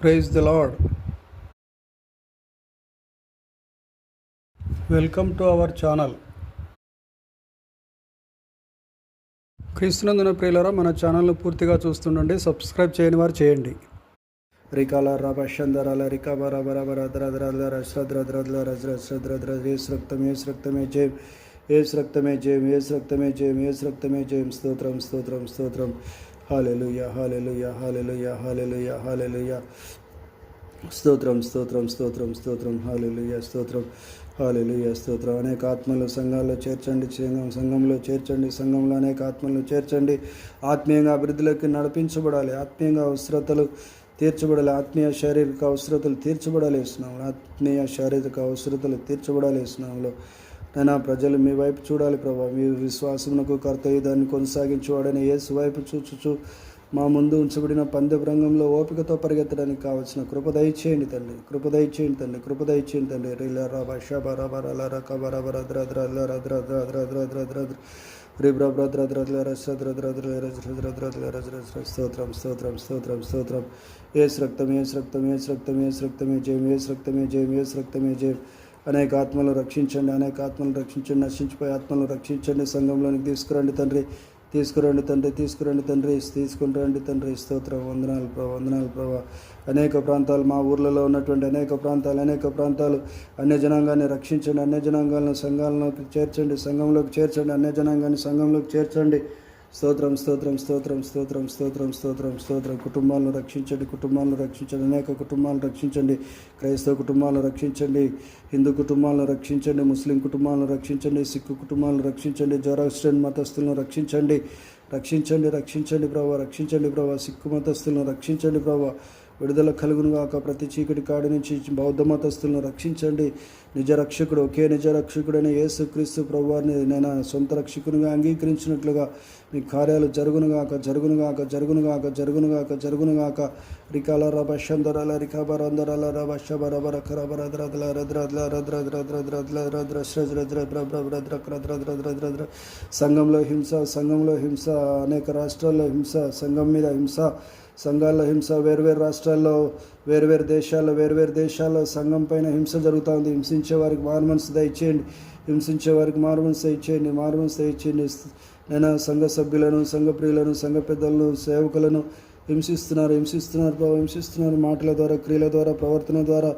Praise the Lord welcome to our channel. క్రీస్తునందున ప్రియులరా మన ఛానల్ను పూర్తిగా చూస్తుండండి సబ్స్క్రైబ్ చేయని వారు చేయండి. రికాల రభ షందరాల రికా బర బర బర ద్ర ఏసు రక్తం ఏసు రక్తమే జయం ఏసు రక్తమే జయం ఏసు రక్తమే జయం ఏసు రక్తమే జయం. స్తోత్రం స్తోత్రం స్తోత్రం. Hallelujah hallelujah hallelujah hallelujah hallelujah స్తోత్రం స్తోత్రం స్తోత్రం స్తోత్రం. హాలెలుయ స్తోత్రం. హాలెలుయ స్తోత్రం. అనేక ఆత్మలు సంఘాల్లో చేర్చండి సంఘం సంఘంలో చేర్చండి సంఘంలో అనేక ఆత్మలను చేర్చండి. ఆత్మీయంగా అభివృద్ధిలోకి నడిపించబడాలి. ఆత్మీయంగా అవసరతలు తీర్చబడాలి. ఆత్మీయ శారీరక అవసరతలు తీర్చబడాలి. స్నామంలో ఆత్మీయ శారీరక అవసరతలు తీర్చబడాలి. స్నామంలో నైనా ప్రజలు మీ వైపు చూడాలి ప్రభా మీ విశ్వాసమునకు కర్తయ్య దాన్ని కొనసాగించేవాడని యేసు వైపు చూచుచు మా ముందు ఉంచబడిన పందెపు రంగంలో ఓపికతో పరిగెత్తడానికి కావలసిన కృప దయచేయండి తండ్రి కృప దయచేయండి తండ్రి కృప దయచేయండి తండ్రి రీల రాబా షబా రబా బర బర ద్ర ద్ర ద్ర ద్ర ద్ర ద్ర ద్ర ద్ర స్తోత్రం స్తోత్రం స్తోత్రం స్తోత్రం ఏసు రక్తం ఏసు రక్తం ఏసు రక్తం ఏసు రక్తమే జయం ఏసు రక్తమే జయం ఏసు రక్తమే జయం అనేక ఆత్మలు రక్షించండి అనేక ఆత్మలు రక్షించండి నశించిపోయే ఆత్మలను రక్షించండి సంఘంలోనికి తీసుకురండి తండ్రి తీసుకురండి తండ్రి తీసుకురండి తండ్రి తీసుకుని రండి తండ్రి. స్తోత్రం వందనాలు ప్రభా వందనాలు ప్రభా. అనేక ప్రాంతాలు మా ఊర్లలో ఉన్నటువంటి అనేక ప్రాంతాలు అనేక ప్రాంతాలు అన్య జనాంగాన్ని రక్షించండి అన్య జనాంగాలను సంఘాలలోకి చేర్చండి సంఘంలోకి చేర్చండి అన్య జనాంగాన్ని సంఘంలోకి చేర్చండి. స్తోత్రం స్తోత్రం స్తోత్రం స్తోత్రం స్తోత్రం స్తోత్రం స్తోత్రం. కుటుంబాలను రక్షించండి కుటుంబాలను రక్షించండి అనేక కుటుంబాలను రక్షించండి క్రైస్తవ కుటుంబాలను రక్షించండి హిందూ కుటుంబాలను రక్షించండి ముస్లిం కుటుంబాలను రక్షించండి సిక్కు కుటుంబాలను రక్షించండి జోరాస్ట్రన్ మతస్థులను రక్షించండి రక్షించండి రక్షించండి ప్రభావ రక్షించండి ప్రభావ సిక్కు మతస్థులను రక్షించండి ప్రభావ విడుదల కలుగునుగాక ప్రతి చీకటి కాడి నుంచి బౌద్ధ మతస్థులను రక్షించండి నిజ రక్షకుడు ఒకే నిజ రక్షకుడైన యేసు క్రీస్తు ప్రభువారిని నేను సొంత రక్షకునిగా అంగీకరించినట్లుగా మీ కార్యాలు జరుగునుగాక జరుగునుగాక జరుగునుగాక జరుగునుగాక జరుగునుగాక రికాల రభషందరల రికాబరందరల రభ రద్రద్ల రద్రద్రద్రద్రద్ల రద్ర శ్రద్రద్ర సంఘంలో హింస సంఘంలో హింస అనేక రాష్ట్రాల్లో హింస సంఘం మీద హింస సంఘాల్లో హింస వేర్వేరు రాష్ట్రాల్లో వేర్వేరు దేశాల్లో వేర్వేరు దేశాల్లో సంఘం పైన హింస జరుగుతూ ఉంది. హింసించే వారికి మారుమనసు దయచేయండి. హింసించే వారికి మారుమనసు దయచేయండి. మారుమనసు దయచేయండి. నేను సంఘ సభ్యులను సంఘ ప్రియులను సంఘ పెద్దలను సేవకులను హింసిస్తున్నారు. హింసిస్తున్నారు ప్రభావ హింసిస్తున్నారు. మాటల ద్వారా క్రియల ద్వారా ప్రవర్తన ద్వారా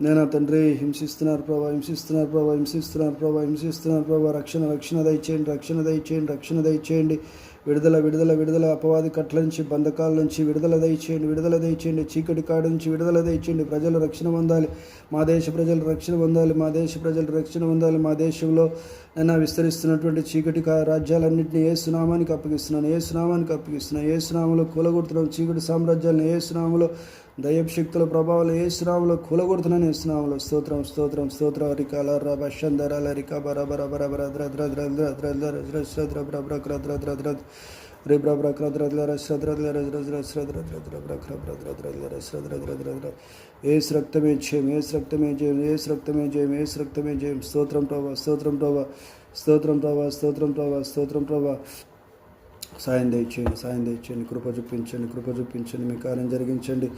నేను తండ్రి హింసిస్తున్నారు ప్రభావ హింసిస్తున్నారు ప్రభావ హింసిస్తున్నారు ప్రభావ హింసిస్తున్నారు ప్రభావ రక్షణ రక్షణ దయచేయండి. రక్షణ దయచేయండి. రక్షణ దయచేయండి. విడుదల విడుదల విడుదల అపవాది కట్ల నుంచి బంధకాల నుంచి విడుదల దయచేయండి విడుదల దయచేయండి చీకటి కాడు నుంచి విడుదల దయచేయండి ప్రజలు రక్షణ పొందాలి మా దేశ ప్రజలు రక్షణ పొందాలి మా దేశ ప్రజలు రక్షణ పొందాలి మా దేశంలో నైనా విస్తరిస్తున్నటువంటి చీకటి కా రాజ్యాలన్నింటినీ ఏ సునామానికి అప్పగిస్తున్నాను ఏ సునామానికి అప్పగిస్తున్నాను ఏ సునామంలో కూలగొడుతున్నాం చీకటి సామ్రాజ్యాలను ఏ సునామంలో దయ్యపు శక్తుల ప్రభావాలు ఏ స్నామంలో కూలగొడుతున్నాను ఏ స్నామంలో స్తోత్రం స్తోత్రం స్తోత్ర రికాల రబ షందరాల రికా బరబర బరబర ద్రద్ర ద్రద్ర ద్రద్ర ద్రద్ర ద్రద్ర ద్రద్ర ద్రద్ర ఏస్ రక్తమే జయం ఏస్ రక్తమే జయం ఏస్ రక్తమే జయం ఏస్ రక్తమే జయం స్తోత్రం ప్రభా స్తోత్రం ప్రభా స్తోత్రం ప్రభా స్తోత్రం ప్రభా స్తోత్రం ప్రభా సాయం దయచేయండి సాయం దయచేయండి కృప చూపించండి కృప చూపించండి మీ కార్యం జరిగించండి.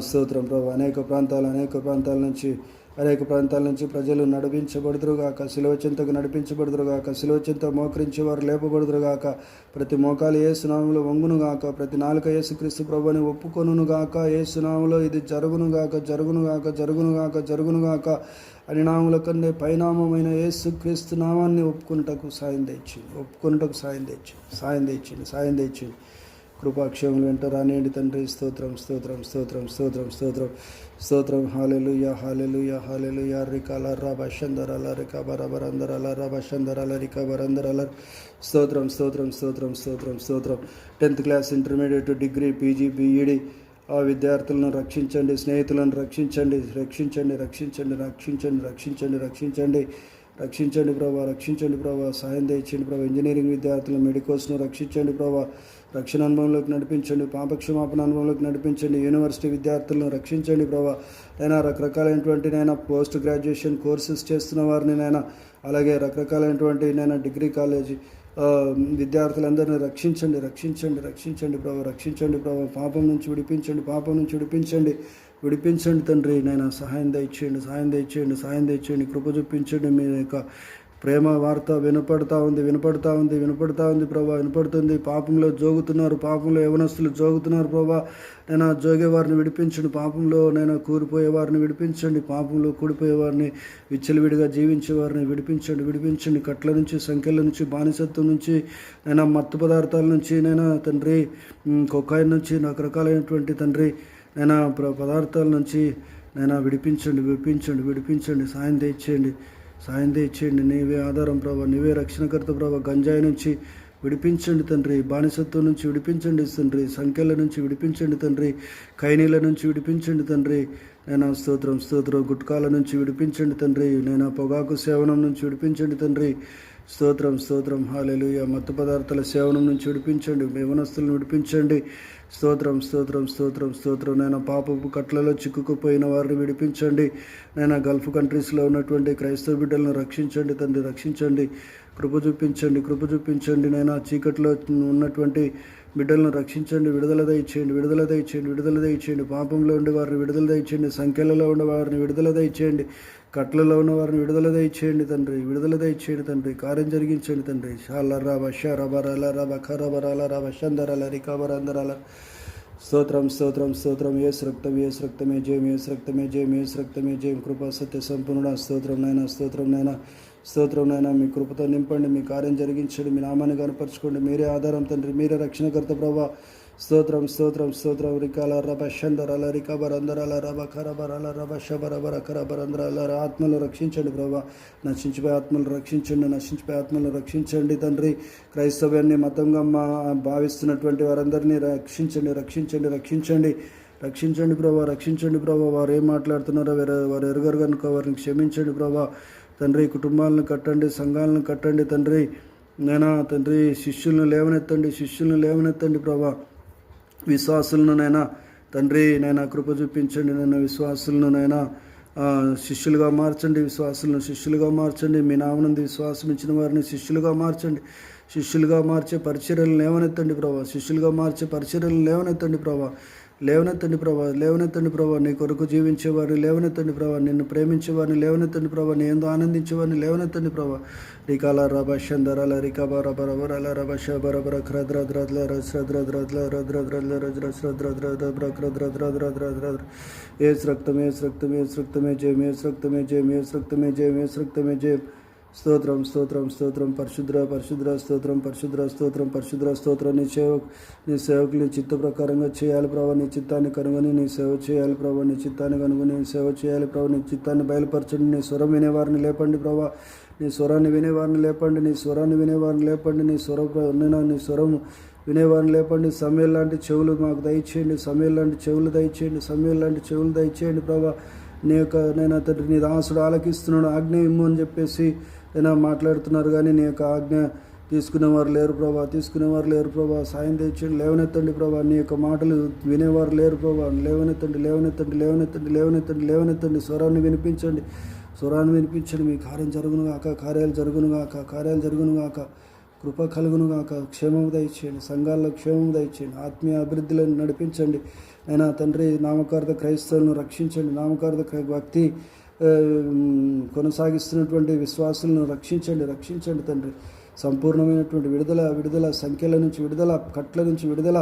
స్తోత్రం ప్రభు. అనేక ప్రాంతాలు అనేక ప్రాంతాల నుంచి అనేక ప్రాంతాల నుంచి ప్రజలు నడిపించబడుదురుగాక శిలవచింతకు నడిపించబడుదురుగాక శిలవచింత మోకరించి వారు లేపబడుదురుగాక ప్రతి మోకాలు ఏ సునాములో వంగునుగాక ప్రతి నాలుక యేసుక్రీస్తు ప్రభుని ఒప్పుకొనుగాక ఏ సునాములో ఇది జరుగునుగాక జరుగునుగాక జరుగునుగాక జరుగునుగాక పరిణాముల కంటే పరిణామమైన యేసుక్రీస్తు నామాన్ని ఒప్పుకుంటకు సాయం తెచ్చింది. ఒప్పుకుంటకు సాయం తెచ్చింది. సాయం తెచ్చింది. సాయం తెచ్చింది. కృపాక్షేములు వెంట రానేటి తండ్రి. స్తోత్రం స్తోత్రం స్తోత్రం స్తోత్రం స్తోత్రం స్తోత్రం. Hallelujah hallelujah hallelujah రికాల రా భషందర అలా రికా బరాబర్ అందర అలా రా భషందర అలా బరందర స్తోత్రం స్తోత్రం స్తోత్రం స్తోత్రం స్తోత్రం. Tenth class intermediate degree PG B Ed. విద్యార్థులను రక్షించండి స్నేహితులను రక్షించండి రక్షించండి రక్షించండి రక్షించండి రక్షించండి రక్షించండి రక్షించండి ప్రభా రక్షించండి ప్రభా సాయం దయచండి ప్రభా ఇంజనీరింగ్ విద్యార్థులు మెడికోస్ను రక్షించండి ప్రభా రక్షణ అనుభవంలోకి నడిపించండి పాపక్షమాపణ అనుభవంలోకి నడిపించండి యూనివర్సిటీ విద్యార్థులను రక్షించండి ప్రభా నైనా రకరకాలైనటువంటి నైనా పోస్ట్ గ్రాడ్యుయేషన్ కోర్సెస్ చేస్తున్న వారిని నైనా అలాగే రకరకాలైనటువంటి నైనా డిగ్రీ కాలేజీ విద్యార్థులందరినీ రక్షించండి రక్షించండి రక్షించండి ప్రభు రక్షించండి ప్రభు పాపం నుంచి విడిపించండి పాపం నుంచి విడిపించండి. విడిపించండి తండ్రి నేను సహాయం దయచేయండి సహాయం దయచేయండి సహాయం దయచేయండి కృప చూపించండి మీ యొక్క ప్రేమ వార్త వినపడతా ఉంది వినపడతా ఉంది వినపడతా ఉంది ప్రభా వినపడుతుంది. పాపంలో జోగుతున్నారు పాపంలో యవనస్తులు జోగుతున్నారు ప్రభా. నేను జోగే వారిని విడిపించండి పాపంలో నేను కూలిపోయే వారిని విడిపించండి పాపంలో కూడిపోయే వారిని విచ్చలవిడిగా జీవించే వారిని విడిపించండి విడిపించండి. కట్ల నుంచి సంఖ్యల నుంచి బానిసత్వం నుంచి నేను మత్తు పదార్థాల నుంచి నేను తండ్రి కొక్కాయి నుంచి రకరకాలైనటువంటి తండ్రి నేను పదార్థాల నుంచి నేను విడిపించండి విడిపించండి విడిపించండి సాయం తెచ్చేయండి సాయం తెచ్చేయండి. నీవే ఆధారం ప్రభా నీవే రక్షణకర్త ప్రభా. గంజాయి నుంచి విడిపించండి తండ్రి. బానిసత్వం నుంచి విడిపించండి తండ్రి. సంఖ్యల నుంచి విడిపించండి తండ్రి. కైనీల నుంచి విడిపించండి తండ్రి. నేను స్తోత్రం స్తోత్రం. గుట్కాల నుంచి విడిపించండి తండ్రి. నేను పొగాకు సేవనం నుంచి విడిపించండి తండ్రి. స్తోత్రం స్తోత్రం హాలెలుయ మత్తు పదార్థాల సేవనం నుంచి విడిపించండి. యవనస్తులను విడిపించండి. స్తోత్రం స్తోత్రం స్తోత్రం స్తోత్రం. నేను పాపపు కట్లలో చిక్కుకుపోయిన వారిని విడిపించండి. నేను గల్ఫ్ కంట్రీస్లో ఉన్నటువంటి క్రైస్తవ బిడ్డలను రక్షించండి తండ్రి రక్షించండి. కృప చూపించండి కృప చూపించండి. నేను ఆ చీకట్లో ఉన్నటువంటి బిడ్డలను రక్షించండి. విడుదల దయచేయండి విడుదల దయచేయండి విడుదల దయచేయండి. పాపంలో ఉండే వారిని విడుదల దయచేయండి. సంఖ్యలలో ఉండే వారిని విడుదల దయచేయండి. కట్లలో ఉన్న వారిని విడుదల దయచేయండి తండ్రి విడుదల దయచేయండి తండ్రి కార్యం జరిగించండి తండ్రి. షాల రా బష రబరాల రా బఖర బరాల రా బషందరాల రికాబరందరాల. స్తోత్రం స్తోత్రం స్తోత్రం. ఏ రక్తం ఏ రక్తమే జయం ఏ రక్తమే జయం ఏ రక్తమే జయం. కృపా సత్య సంపూర్ణ స్తోత్రం నైనా స్తోత్రం నైనా స్తోత్రం నైనా మీ కృపతో నింపండి మీ కార్యం జరిగించండి మీ నామాన్ని కనపరచుకోండి మీరే ఆధారం తండ్రి మీరే రక్షణకర్త ప్రభా. స్తోత్రం స్తోత్రం స్తోత్రం. రికాల రబ షందరాల రికబరందరాల రభ ఖరబరాల రభ శబరబర ఖరబరందరాల ఆత్మలు రక్షించండి ప్రభా. నశించిపోయి ఆత్మలు రక్షించండి నశించిపోయి ఆత్మలు రక్షించండి తండ్రి. క్రైస్తవ్యాన్ని మతంగా మా భావిస్తున్నటువంటి వారందరినీ రక్షించండి రక్షించండి రక్షించండి. రక్షించండి ప్రభా రక్షించండి ప్రభా. వారు ఏం మాట్లాడుతున్నారో వేరే వారు ఎరగరు కనుక వారిని క్షమించండి ప్రభా. తండ్రి కుటుంబాలను కట్టండి సంఘాలను కట్టండి తండ్రి. నేనా? తండ్రి శిష్యులను లేవనెత్తండి శిష్యులను లేవనెత్తండి ప్రభా. విశ్వాసులను నైనా తండ్రి నైనా కృప చూపించండి నైనా విశ్వాసులను నైనా శిష్యులుగా మార్చండి విశ్వాసులను శిష్యులుగా మార్చండి మీ నామనంది విశ్వాసం ఇచ్చిన వారిని శిష్యులుగా మార్చండి. శిష్యులుగా మార్చే పరిచర్యలు లేవనెత్తండి ప్రభా. శిష్యులుగా మార్చే పరిచర్యలు లేవనెత్తండి ప్రభా. లేవనెత్తండి ప్రభా లేవనెత్తండి ప్రభా నీ కొరకు జీవించేవారిని లేవనెత్తండి ప్రభా నిన్ను ప్రేమించేవారిని లేవనెత్తండి ప్రభా నీ ఎందు ఆనందించేవారిని లేవనెత్తండి ప్రభా రికాల రభ షందరాల రికాబ రబ రబరాల రభ శబ రబ రద్రద్రద్ల రద్రద్రద్ల రద్రద్రద్ల రద్రద్రద్రద్రద్రద్రద్రద్రద్రద్రద్ర ఏస్ రక్తమే ఏస్ రక్తమే ఏస్ రక్తమే జయం ఏస్ రక్తమే జయం ఏస్ రక్తమే జయం ఏస్ రక్తమే జయం స్తోత్రం స్తోత్రం స్తోత్రం పరిశుద్ర పరిశుద్ర స్తోత్రం పరిశుద్ర స్తోత్రం పరిశుద్ర స్తోత్రం. నీ సేవకు నీ సేవకులు నీ చిత్త ప్రకారంగా చేయాలి ప్రభా నీ చిత్తాన్ని కనుగొని నీ సేవ చేయాలి ప్రభావ నీ చిత్తాన్ని కనుగొని నీ సేవ చేయాలి ప్రభా నీ చిత్తాన్ని బయలుపరచండి. నీ స్వరం వినేవారిని లేపండి ప్రభా. నీ స్వరాన్ని వినేవారిని లేపండి నీ స్వరాన్ని వినేవారిని లేపండి నీ స్వరం నీ స్వరం వినేవారిని లేపండి. సమయం లాంటి చెవులు మాకు దయచేయండి సమయం లాంటి చెవులు దయచేయండి సమయం లాంటి చెవులు దయచేయండి ప్రభా. నీ యొక్క నేను అతడి నీ దాసుడు ఆలకిస్తున్నాడు ఆజ్ఞ ఇమ్ము అని చెప్పేసి అయినా మాట్లాడుతున్నారు కానీ నీ యొక్క ఆజ్ఞ తీసుకునేవారు లేరు ప్రభా తీసుకునేవారు లేరు ప్రభా సాయం తెచ్చండి లేవనెత్తండి ప్రభా నీ యొక్క మాటలు వినేవారు లేరు ప్రభా లేవనెత్తండి లేవనెత్తండి లేవనెత్తండి లేవనెత్తండి లేవనెత్తండి స్వరాన్ని వినిపించండి. స్వరాన్ని వినిపించండి మీ కార్యం జరుగును గాక కార్యాలు జరుగును గాక కార్యాలు జరుగును గాక కృప కలుగును గాక క్షేమం దయచేయండి సంఘాల్లో క్షేమం దయచేయండి ఆత్మీయ అభివృద్ధిలను నడిపించండి. అయినా తండ్రి నామకార్థ క్రైస్తవులను రక్షించండి నామకార్థ భక్తి కొనసాగిస్తున్నటువంటి విశ్వాసులను రక్షించండి రక్షించండి తండ్రి. సంపూర్ణమైనటువంటి విడుదల విడుదల సంఖ్యల నుంచి విడుదల కట్ల నుంచి విడుదల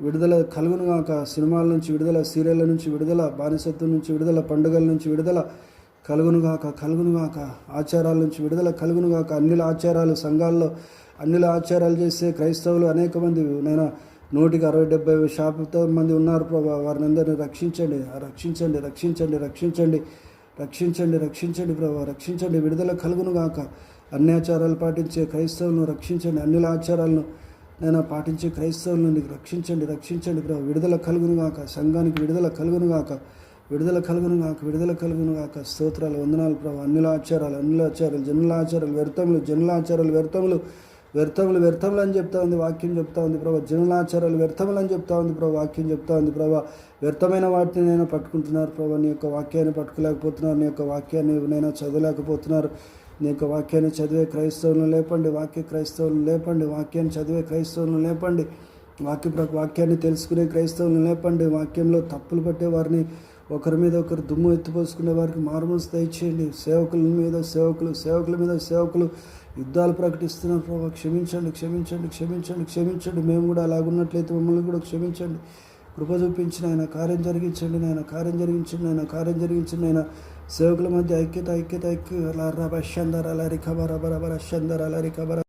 విడుదల కలుగునుగాక సినిమాల నుంచి విడుదల సీరియళ్ళ నుంచి విడుదల బానిసత్వం నుంచి విడుదల పండుగల నుంచి విడుదల కలుగునుగాక కలుగునుగాక ఆచారాల నుంచి విడుదల కలుగునుగాక అన్నిల ఆచారాలు సంఘాల్లో అన్నిల ఆచారాలు చేసే క్రైస్తవులు అనేక మంది నేను నూటికి అరవై డెబ్బై శాతం మంది ఉన్నారు ప్రభా. వారిని అందరినీ రక్షించండి రక్షించండి రక్షించండి రక్షించండి. రక్షించండి రక్షించండి ప్రభా రక్షించండి విడుదల కలుగును గాక. అన్యాచారాలు పాటించే క్రైస్తవులను రక్షించండి అన్నిల ఆచారాలను నేను పాటించే క్రైస్తవులను నీకు రక్షించండి రక్షించండి ప్రభు. విడుదల కలుగును గాక సంఘానికి విడుదల కలుగును గాక విడుదల కలుగును గాక విడుదల కలుగును గాక. స్తోత్రాలు వందనాలు ప్రభు. అన్నిల ఆచారాలు అన్నిల ఆచారాలు జనుల ఆచారాలు వ్యర్థములు జనుల ఆచారాలు వ్యర్థములు. వ్యర్థములు వ్యర్థములు అని చెప్తా ఉంది వాక్యం చెప్తా ఉంది ప్రభా. జీవనాచారాలు వ్యర్థములు అని చెప్తా ఉంది ప్రభా వాక్యం చెప్తా ఉంది ప్రభా. వ్యర్థమైన వాటిని నేను పట్టుకుంటున్నారు ప్రభా. నీ యొక్క వాక్యాన్ని పట్టుకోలేకపోతున్నారు నీ యొక్క వాక్యాన్ని నేను చదవలేకపోతున్నారు. నీ యొక్క వాక్యాన్ని చదివే క్రైస్తవులను లేపండి వాక్య క్రైస్తవులను లేపండి వాక్యాన్ని చదివే క్రైస్తవులను లేపండి. వాక్య వాక్యాన్ని తెలుసుకునే క్రైస్తవులను లేపండి. వాక్యంలో తప్పులు పట్టే వారిని ఒకరి మీద ఒకరు దుమ్ము ఎత్తిపోసుకునే వారికి మార్మల్స్ దయచేయండి. సేవకుల మీద సేవకులు సేవకుల మీద సేవకులు యుద్ధాలు ప్రకటిస్తున్నారు ప్రభావ క్షమించండి క్షమించండి క్షమించండి క్షమించండి. మేము కూడా అలాగున్నట్లయితే మమ్మల్ని కూడా క్షమించండి. కృప చూపించిన ఆయన కార్యం జరిగించండి నాయన కార్యం జరిగించండి నాయన కార్యం జరిగించండి నాయన. సేవకుల మధ్య ఐక్యత ఐక్యత ఐక్య. రబ షందర అలా రికబర్ అబర్ అబర్ షందర అలా రికబర్